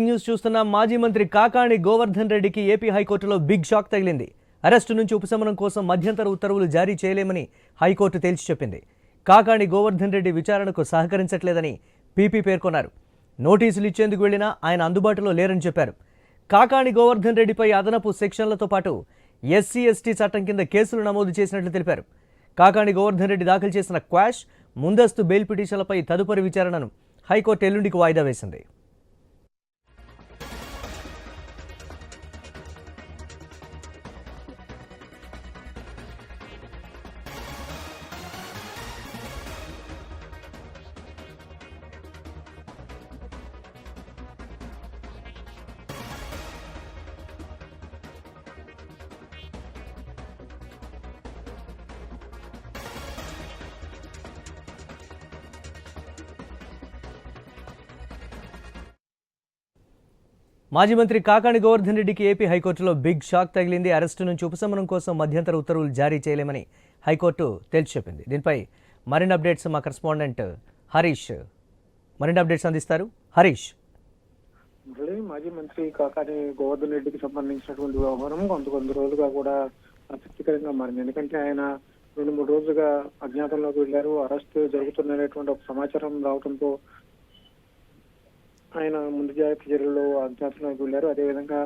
News చూస్తున్న మాజీ మంత్రి కాకాణి గోవర్ధన్ రెడ్డికి ఏపీ హైకోర్టులో బిగ్ షాక్ తగిలింది. అరెస్టు నుంచి ఉపశమనం కోసం మధ్యంతర ఉత్తర్వులు జారీ చేయలేమని హైకోర్టు తేల్చి చెప్పింది. కాకాణి గోవర్ధన్ రెడ్డి విచారణకు సహకరించట్లేదని పీపీ పేర్కొన్నారు. నోటీసులు ఇచ్చేందుకు వెళ్ళినా ఆయన అందుబాటులో లేరని చెప్పారు. కాకాణి గోవర్ధన్ రెడ్డిపై అదనపు సెక్షన్లతో పాటు ఎస్సీ ఎస్టీ చట్టం కింద కేసులు నమోదు చేసినట్లు తెలిపారు. కాకాణి గోవర్ధన్ రెడ్డి దాఖలు చేసిన క్వాష్ ముందస్తు బెయిల్ పిటిషన్లపై తదుపరి విచారణను హైకోర్టు ఎల్లుండికి వాయిదా వేసింది. మాజీ మంత్రి కాకాణి గోవర్ధన్ రెడ్డికి ఏపీ హైకోర్టులో బిగ్ షాక్ తగిలింది. అరెస్టు నుంచి ఉపశమనం కోసం మధ్యంతర ఉత్తర్వులు జారీ చేయలేమని హైకోర్టు తేల్చి చెప్పింది దీనిపై మరిన్ని అప్డేట్స్ మా కరెస్పాండెంట్ హరీష్ మరిన్ని అప్డేట్స్ అందిస్తారు. హరీష్. మాజీ మంత్రి కాకాని గోవర్ధన్ రెడ్డికి సంబంధించినటువంటి వ్యవహారం కొంత కొంత రోజులుగా కూడా ఆసక్తికరంగా మారింది. ఎందుకంటే ఆయన రెండు మూడు రోజులుగా అజ్ఞాతంలోకి వెళ్ళారు అరెస్ట్ జరుగుతున్నటువంటి ఒక సమాచారం రావడంతో ఆయన ముందు జాగ్రత్త చర్యల్లో అజ్ఞాతంలోకి వెళ్ళారు అదేవిధంగా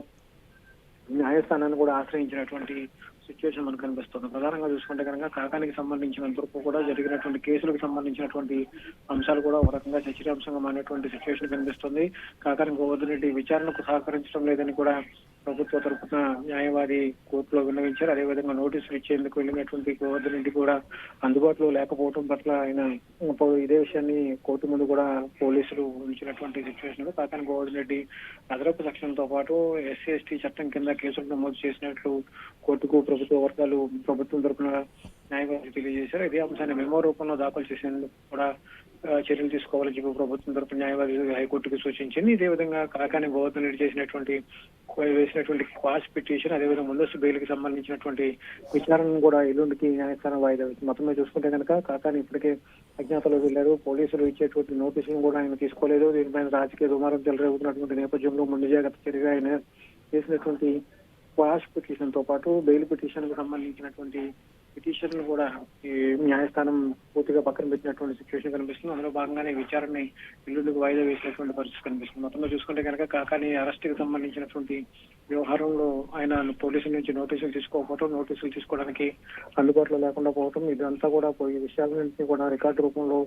న్యాయస్థానాన్ని కూడా ఆశ్రయించినటువంటి సిచ్యువేషన్ మనకు కనిపిస్తుంది. ప్రధానంగా చూసుకుంటే కనుక కాకానికి సంబంధించినంత వరకు కూడా జరిగినటువంటి కేసులకు సంబంధించినటువంటి అంశాలు కూడా ఒక రకంగా చర్చనీయాంశంగా మారినటువంటి సిచ్యువేషన్ కనిపిస్తుంది. కాకానికి గోవర్ధన్ రెడ్డి విచారణకు సహకరించడం లేదని కూడా ప్రభుత్వ తరపున న్యాయవాది కోర్టులో విన్నవించారు. అదేవిధంగా నోటీసులు ఇచ్చేందుకు వెళ్ళినటువంటి గోవర్ధన్ రెడ్డి కూడా అందుబాటులో లేకపోవడం పట్ల ఆయన ఇదే విషయాన్ని కోర్టు ముందు కూడా పోలీసులు ఉంచినటువంటి సిచ్యువేషన్ కాకాని గోవర్ధన్ రెడ్డి అదనపు సెక్షన్తో పాటు ఎస్సీ ఎస్టీ చట్టం కింద కేసులు నమోదు చేసినట్లు కోర్టుకు ప్రభుత్వ వర్గాలు ప్రభుత్వం తరఫున న్యాయవాది తెలియజేశారు. ఇదే అంశాన్ని మెమో రూపంలో దాఖలు చేసేందుకు కూడా చర్యలు తీసుకోవాలని చెప్పి ప్రభుత్వం తరపున న్యాయవాది హైకోర్టుకు సూచించింది. ఇదే విధంగా కాకాని గోవర్ధన్ రెడ్డి చేసినటువంటి వేసినటువంటి క్వాష్ పిటిషన్ అదేవిధంగా ముందస్తు బెయిల్కి సంబంధించినటువంటి విచారణను కూడా ఎల్లుండికి న్యాయస్థానం వాయిదా వేసింది. మొత్తం మీద చూసుకుంటే కనుక కాకాని ఇప్పటికే అజ్ఞాతలో వెళ్ళారు పోలీసులు ఇచ్చేటువంటి నోటీసులను కూడా ఆయన తీసుకోలేదు. దీనిపైన రాజకీయ దుమారం చెలరేగుతున్నటువంటి నేపథ్యంలో ముందు జాగ్రత్త చర్యగా ఆయన చేసినటువంటి క్వాష్ పిటిషన్తో పాటు బెయిల్ పిటిషన్కు సంబంధించినటువంటి పిటిషన్ కూడా ఈ న్యాయస్థానం పూర్తిగా పక్కన పెట్టినటువంటి సిచ్యువేషన్ కనిపిస్తుంది. అందులో భాగంగానే విచారణని ఎల్లుండికి వాయిదా వేసినటువంటి పరిస్థితి కనిపిస్తుంది. మొత్తంలో చూసుకుంటే కనుక కాకాని అరెస్ట్కి సంబంధించినటువంటి వ్యవహారంలో ఆయన పోలీసుల నుంచి నోటీసులు తీసుకోకపోవడం నోటీసులు తీసుకోవడానికి అందుబాటులో లేకుండా పోవటం ఇదంతా కూడా ఈ విషయాలన్నింటినీ కూడా రికార్డు రూపంలో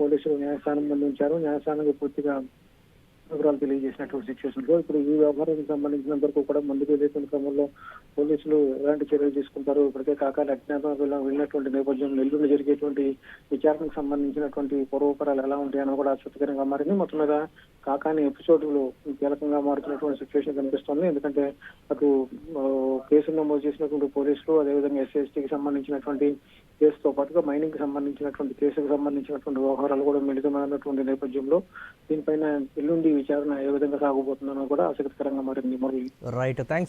పోలీసులు న్యాయస్థానం ముందు న్యాయస్థానానికి పూర్తిగా వివరాలు తెలియజేసినటువంటి సిచ్యువేషన్లో ఇప్పుడు ఈ వ్యవహారానికి సంబంధించినంత వరకు కూడా ముందుకు వెళ్ళేటువంటి క్రమంలో పోలీసులు ఎలాంటి చర్యలు తీసుకుంటారు ఇప్పటికే కాక అజ్ఞాతం వెళ్ళినటువంటి నేపథ్యం ఎల్లుండి జరిగేటువంటి విచారణకు సంబంధించినటువంటి పూర్వపరాలు ఎలా ఉంటాయని కూడా ఆసక్తికరంగా మారింది. మొత్తం మీద కాకాని ఎపిసోడ్లు కీలకంగా మారుతున్నటువంటి సిచ్యువేషన్ కనిపిస్తోంది. ఎందుకంటే అటు కేసు కేసులు నమోదు చేసినటువంటి పోలీసులు అదేవిధంగా ఎస్సీఎస్టీకి సంబంధించినటువంటి కేసుతో పాటుగా మైనింగ్కి సంబంధించినటువంటి కేసుకు సంబంధించినటువంటి వ్యవహారాలు కూడా మిళితమైనటువంటి నేపథ్యంలో దీనిపైన ఎల్లుండి విచారణ ఏ విధంగా సాగబోతుందనో కూడా ఆసక్తికరంగా మారింది. మరి రైట్ థ్యాంక్స్